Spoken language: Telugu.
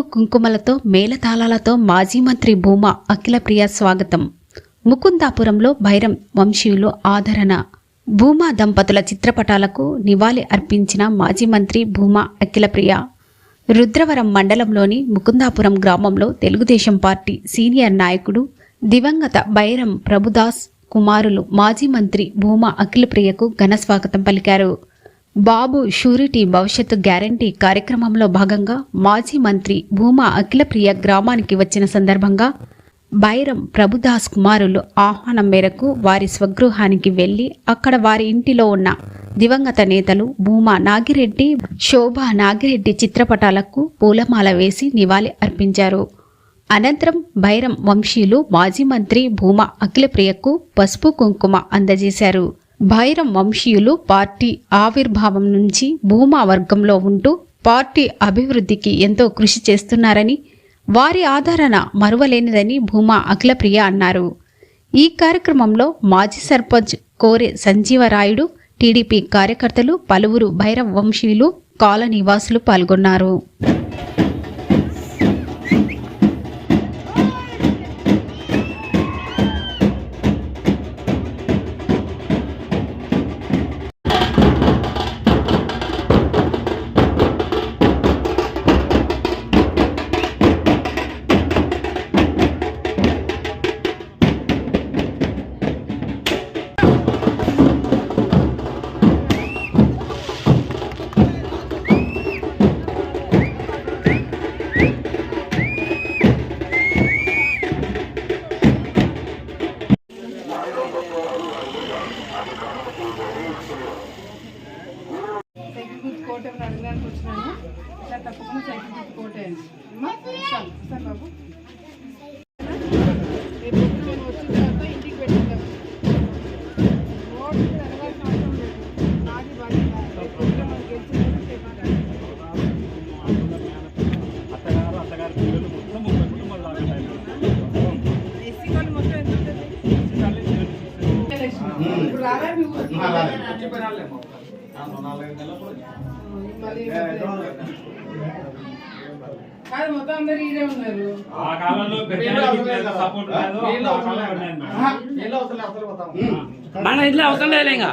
కుంకుమలతో మేళతాళాలతో మాజీ మంత్రి భూమా అఖిలప్రియ స్వాగతం. ముకుందాపురంలో భైరం వంశీయులు ఆదరణ. భూమా దంపతుల చిత్రపటాలకు నివాళి అర్పించిన మాజీ మంత్రి భూమా అఖిలప్రియ రుద్రవరం మండలంలోని ముకుందాపురం గ్రామంలో తెలుగుదేశం పార్టీ సీనియర్ నాయకుడు దివంగత భైరం ప్రభుదాస్ కుమారులు మాజీ మంత్రి భూమా అఖిలప్రియకు ఘన స్వాగతం పలికారు. బాబు షూరిటీ భవిష్యత్తు గ్యారంటీ కార్యక్రమంలో భాగంగా మాజీ మంత్రి భూమా అఖిలప్రియ గ్రామానికి వచ్చిన సందర్భంగా బైరం ప్రభుదాస్ కుమారులు ఆహ్వానం మేరకు వారి స్వగృహానికి వెళ్ళి అక్కడ వారి ఇంటిలో ఉన్న దివంగత నేతలు భూమా నాగిరెడ్డి శోభా నాగిరెడ్డి చిత్రపటాలకు పూలమాల వేసి నివాళి అర్పించారు. అనంతరం బైరం వంశీయులు మాజీ మంత్రి భూమా అఖిలప్రియకు పసుపు కుంకుమ అందజేశారు. భైరం వంశీయులు పార్టీ ఆవిర్భావం నుంచి భూమా వర్గంలో ఉంటూ పార్టీ అభివృద్ధికి ఎంతో కృషి చేస్తున్నారని వారి ఆదరణ మరువలేనిదని భూమా అఖిలప్రియ అన్నారు. ఈ కార్యక్రమంలో మాజీ సర్పంచ్ కోరె సంజీవరాయుడు టీడీపీ కార్యకర్తలు పలువురు భైరవ వంశీయులు కాలనీవాసులు పాల్గొన్నారు. సైకిల్ గుర్తు కోట అడగడానికి వచ్చినాను. ఇట్లా తప్పకుండా సైకిల్ గుర్తు కోట అండి సార్ ఇస్తాను ఇస్తాను బాబు. కాదు మొత్తం అందరు ఈడే ఉన్నారు. ఆ కాలంలో సపోర్ట్ లేదు. మన ఇంట్లో అవసరం లేదు ఇంకా.